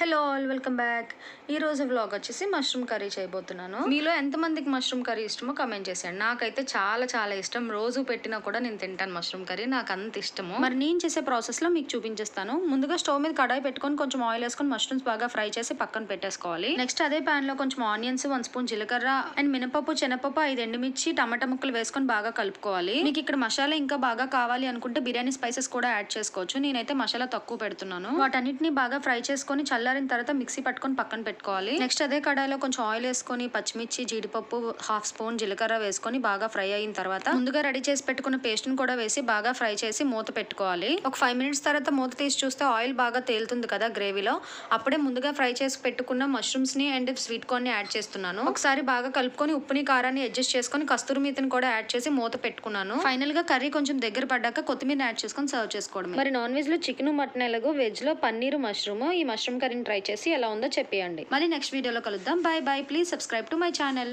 Hello all welcome back ఈ రోజు vlog వచ్చేసి మష్రూమ్ కర్రీ చేయబోతున్నాను. మీలో ఎంతమందికి మష్రూమ్ కర్రీ ఇష్టమో కమెంట్ చేసేయండి. నాకైతే చాలా చాలా ఇష్టం. రోజు పెట్టినా కూడా నేను తింటాను మష్రూమ్ కర్రీ నాకు అంత ఇష్టము. మరి నేను చేసే ప్రాసెస్లో మీకు చూపించేస్తాను. ముందుగా స్టవ్ మీద కడాయి పెట్టుకొని కొంచెం ఆయిల్ వేసుకొని మష్రూమ్స్ బాగా ఫ్రై చేసి పక్కన పెట్టేసుకోవాలి. నెక్స్ట్ అదే పాన్లో కొంచెం ఆనియన్స్ వన్ స్పూన్ జీలకర్ర అండ్ మినపప్పు శనగపప్పు ఐదు ఎండుమిర్చి టమాటా ముక్కలు వేసుకొని బాగా కలుపుకోవాలి. మీకు ఇక్కడ మసాలా ఇంకా బాగా కావాలి అనుకుంటే బిర్యానీ స్పైసెస్ కూడా యాడ్ చేసుకోవచ్చు. నేనైతే మసాలా తక్కువ పెడుతున్నాను. వాటన్నిటిని బాగా ఫ్రై చేసుకొని చల్లారిన తర్వాత మిక్సీ పట్టుకొని పక్కన పెట్టుకోవాలి. నెక్స్ట్ అదే కడాయిలో కొంచెం ఆయిల్ వేసుకొని పచ్చిమిర్చి జీడిపప్పు హాఫ్ స్పూన్ జీలకర్ర వేసుకొని బాగా ఫ్రై అయిన తర్వాత ముందుగా రెడీ చేసి పెట్టుకున్న పేస్ట్ని కూడా వేసి బాగా ఫ్రై చేసి మూత పెట్టుకోవాలి. ఒక ఫైవ్ మినిట్స్ తర్వాత మూత తీసి చూస్తే ఆయిల్ బాగా తేలుతుంది కదా గ్రేవీలో. అప్పుడే ముందుగా ఫ్రై చేసి పెట్టుకున్న మష్రూమ్స్ని అండ్ స్వీట్ కార్న్ని యాడ్ చేస్తున్నాను. ఒకసారి బాగా కలుపుకొని ఉప్పుని కారాన్ని అడ్జస్ట్ చేసుకొని కస్తూరి మీతని కూడా యాడ్ చేసి మూత పెట్టుకున్నాను. ఫైనల్గా కర్రీ కొంచెం దగ్గర పడ్డాక కొత్తిమీర యాడ్ చేసుకొని సర్వ్ చేసుకోవడం మరి నాన్ వెజ్లో చికెన్ మటన్ ఎలాగో వెజ్లో పన్నీర్ మష్రూమ్ ఈ మష్రూమ్ కర్రీ కర్రీని ట్రై చేసి ఎలా ఉందో చెప్పేయండి. మళ్ళీ నెక్స్ట్ వీడియోలో కలుద్దాం. Bye bye please subscribe to my channel.